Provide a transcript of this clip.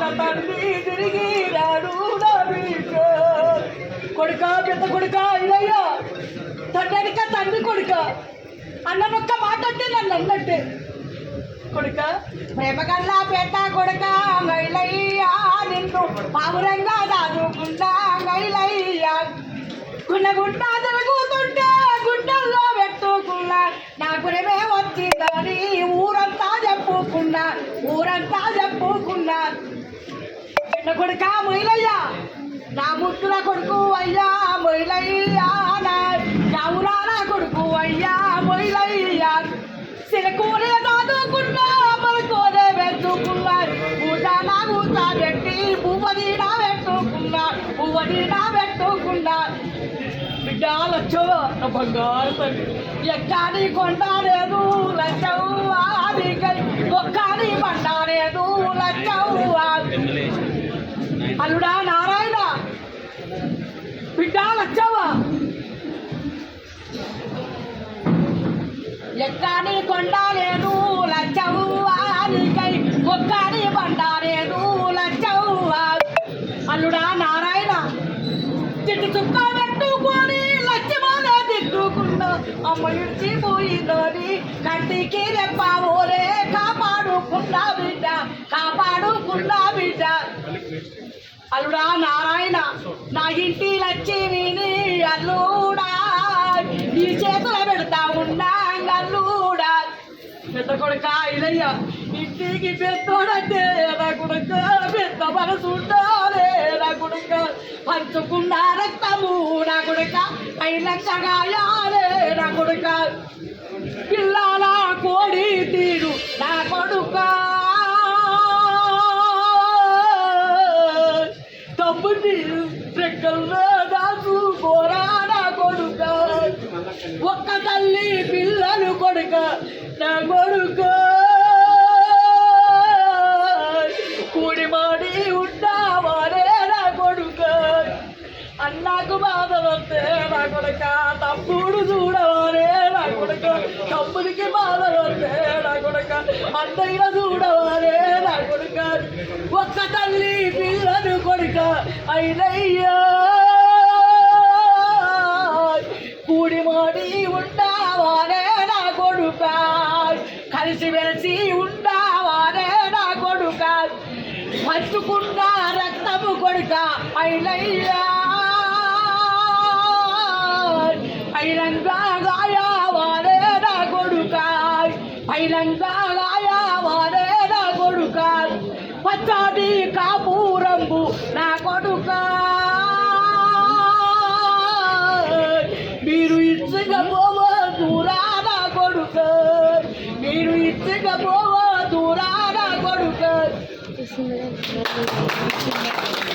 కన్న తిరిగి రాడు కొడుక పెద్ద కొడుక ఇదయ్యా తండ్రిక తండ్రి కొడుక అన్ననొక్క మాట అంటే నన్ను అన్నట్టే కొడుక ప్రేమ కల్లా పెట్ట కొడుక మైలయ్యా నిన్ను పావురంగా దాదుకుంటా మైలయ్యా గుండె గుంట తిరుగుతుంటే గుండెల్లో పెట్టుకున్నా నా గురమే వచ్చిందని ఊరంతా చెప్పుకున్నా ఊరంతా చెప్పుకున్నా. నా కొడుక మొయిలయ్యా. నా ముద్దుల కొడుకు అయ్యా మొయిలయ్యా. నా నవ్వురాల కొడుకు అయ్యా మొయిలయ్యా. సిలకూరే దాదుకున్నా మరకోరే పెట్టుకున్నా ఊట నా ఊట పెట్టి పువ్వదీనా పెట్టుకున్నా పువ్వదీనా పెట్టుకున్నా బిడ్డాలొచ్చు నా బంగారు తల్లి. కొండ లేదు లచ్చవు ఆదికై ఎక్కడి కొండలేదు లచ్చవు ఆదికై బండాలేదు లచ్చవు అల్లుడా నారాయణ చిట్టు చుక్క పెట్టుకొని లక్ష్యమాల తిట్టుకున్నా అమ్మ ఇడిచిపోయిందని కంటికి రెప్పావోలే కాపాడుకున్నా బిడ్డ కాపాడుకున్నా బిడ్డ. అల్లుడా నారాయణ నా ఇంటి లక్ష్మిని అల్లు పెద్ద కొడుక ఇదయ్య ఇంటికి పెద్దోడంటే నా కొడుక పెద్ద మనసు ఉండాలే నా కొడుక. పంచుకున్న రక్తము నా కొడుక పైలక్షగాయాలే నా కొడుక. పిల్లల కోడి తీరు నా కొడుక. తమ్ముని రెక్కల్లో దాసు పోరా నా కొడుక. ఒక్క తల్లి పిల్లలు కొడుక. నా కొడుక కూడి మాడి ఉంటావారే నా కొడుక అన్నాకు బాధ వస్తే నా కొడుక తమ్ముడు చూడవారే నా కొడుక తమ్ముడికి బాధ వస్తే నా కొడుక అన్నయ్య పంచుకున్న రక్తము కొడుక అయినయ్యా しむれるのが楽しみだ。